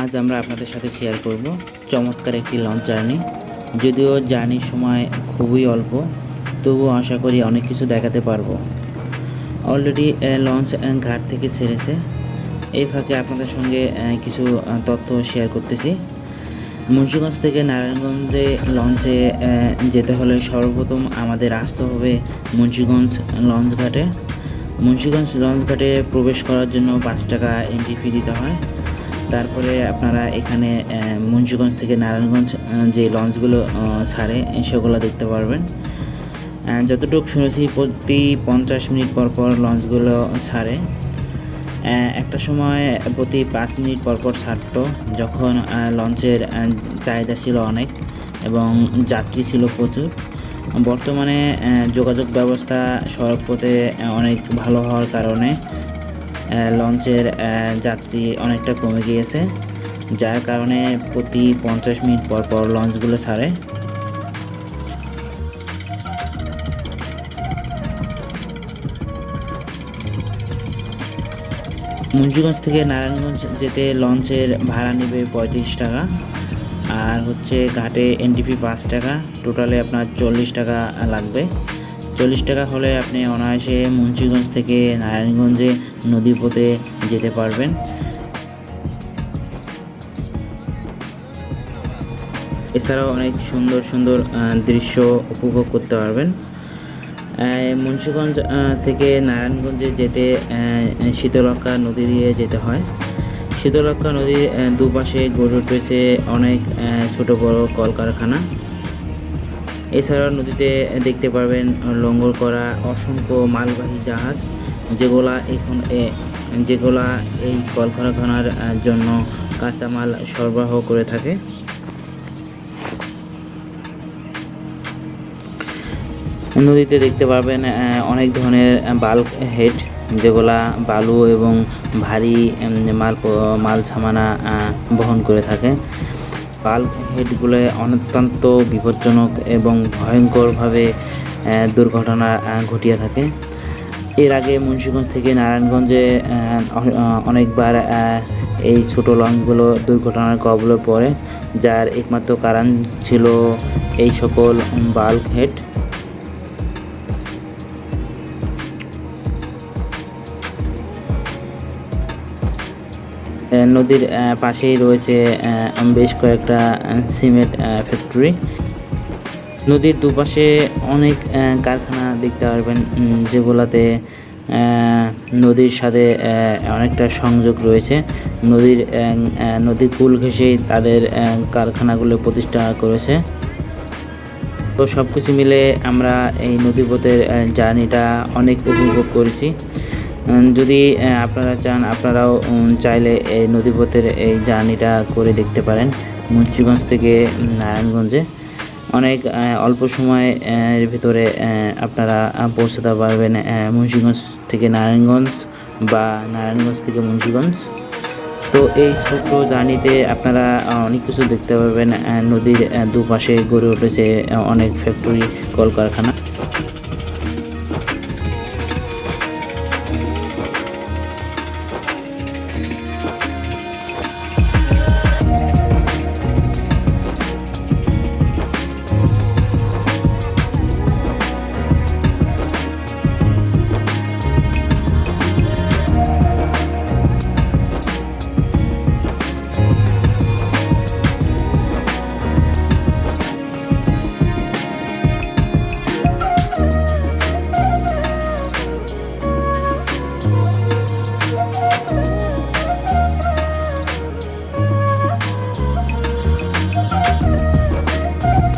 আজ আমরা আপনাদের সাথে শেয়ার করব চমৎকার একটি লঞ্চ জার্নি যদিও জার্নির সময় খুবই অল্প, তবুও আশা করি অনেক কিছু দেখাতে পারব। অলরেডি লঞ্চ ঘাট থেকে ছেড়েছে। এই ফাঁকে আপনাদের সঙ্গে কিছু তথ্য শেয়ার করতেছি। মুন্সিগঞ্জ থেকে নারায়ণগঞ্জে লঞ্চে যেতে হলে সর্বপ্রথম আমাদের আসতে হবে মুন্সিগঞ্জ লঞ্চ ঘাটে। মুন্সিগঞ্জ লঞ্চ ঘাটে প্রবেশ করার জন্য পাঁচ টাকা এন্ট্রি ফি দিতে হয়। তারপরে আপনারা এখানে মুন্সিগঞ্জ থেকে নারায়ণগঞ্জ যে লঞ্চগুলো ছাড়ে, সেগুলো দেখতে পারবেন। যতটুকু শুনেছি, প্রতি পঞ্চাশ মিনিট পর পর লঞ্চগুলো ছাড়ে। একটা সময় প্রতি পাঁচ মিনিট পর পর ছাড়তো, যখন লঞ্চের চাহিদা ছিল অনেক এবং যাত্রী ছিল প্রচুর। বর্তমানে যোগাযোগ ব্যবস্থা সড়কপথে অনেক ভালো হওয়ার কারণে লঞ্চের যাত্রী অনেকটা কমে গিয়েছে, যার কারণে প্রতি পঞ্চাশ মিনিট পর পর লঞ্চগুলো ছাড়ে। মুন্সিগঞ্জ থেকে নারায়ণগঞ্জ যেতে লঞ্চের ভাড়া নেবে পঁয়ত্রিশ টাকা। আর হচ্ছে ঘাটে এনটিপি পাঁচ টাকা, টোটালে আপনার চল্লিশ টাকা লাগবে। চল্লিশ টাকা হলে আপনি অনায়াসে মুন্সিগঞ্জ থেকে নারায়ণগঞ্জে নদীপথে যেতে পারবেন। এছাড়াও অনেক সুন্দর সুন্দর দৃশ্য উপভোগ করতে পারবেন। মুন্সিগঞ্জ থেকে নারায়ণগঞ্জে যেতে শীতলক্ষা নদী দিয়ে যেতে হয়। শীতলক্ষা নদীর দুপাশে গড়ে উঠেছে অনেক ছোট বড় কলকারখানা। এছাড়াও নদীতে দেখতে পারবেন লঙ্গর করা অসংখ্য মালবাহী জাহাজ, যেগুলা এখন যেগুলা এই কলকারখানার জন্য কাঁচামাল সরবরাহ করে থাকে। নদীতে দেখতে পারবেন অনেক ধরনের বাল্ক হেড যেগুলা বালু এবং ভারী মাল মাল সামানা বহন করে থাকে। বাল্ক হেডগুলো অত্যন্ত বিপজ্জনক এবং ভয়ঙ্করভাবে দুর্ঘটনা ঘটিয়ে থাকে। এর আগে মুন্সিগঞ্জ থেকে নারায়ণগঞ্জে অনেকবার এই ছোট লঞ্চগুলো দুর্ঘটনার কবলে পড়ে, যার একমাত্র কারণ ছিল এই সকল বাল্ক হেড নদীর পাশেই রয়েছে বেশ কয়েকটা সিমেন্ট ফ্যাক্টরি। নদীর দুপাশে অনেক কারখানা দেখতে পারবেন যেগুলাতে নদীর সাথে অনেকটা সংযোগ রয়েছে। নদীর নদীর কুল ঘেঁষেই তাদের কারখানাগুলো প্রতিষ্ঠা করেছে। তো সব কিছু মিলে আমরা এই নদীপথের জার্নিটা অনেক উপভোগ করেছি। যদি আপনারা চান আপনারাও চাইলে এই নদীপথের এই জার্নিটা করে দেখতে পারেন মুন্সিগঞ্জ থেকে নারায়ণগঞ্জে। অনেক অল্প সময় আহ, এর ভিতরে আপনারা পৌঁছাতে পারবেন মুন্সিগঞ্জ থেকে নারায়ণগঞ্জ বা নারায়ণগঞ্জ থেকে মুন্সিগঞ্জ। তো এই ছোট্ট জার্নিতে আপনারা অনেক কিছু দেখতে পাবেন নদীর দুপাশে গড়ে উঠেছে অনেক ফ্যাক্টরি কলকারখানা।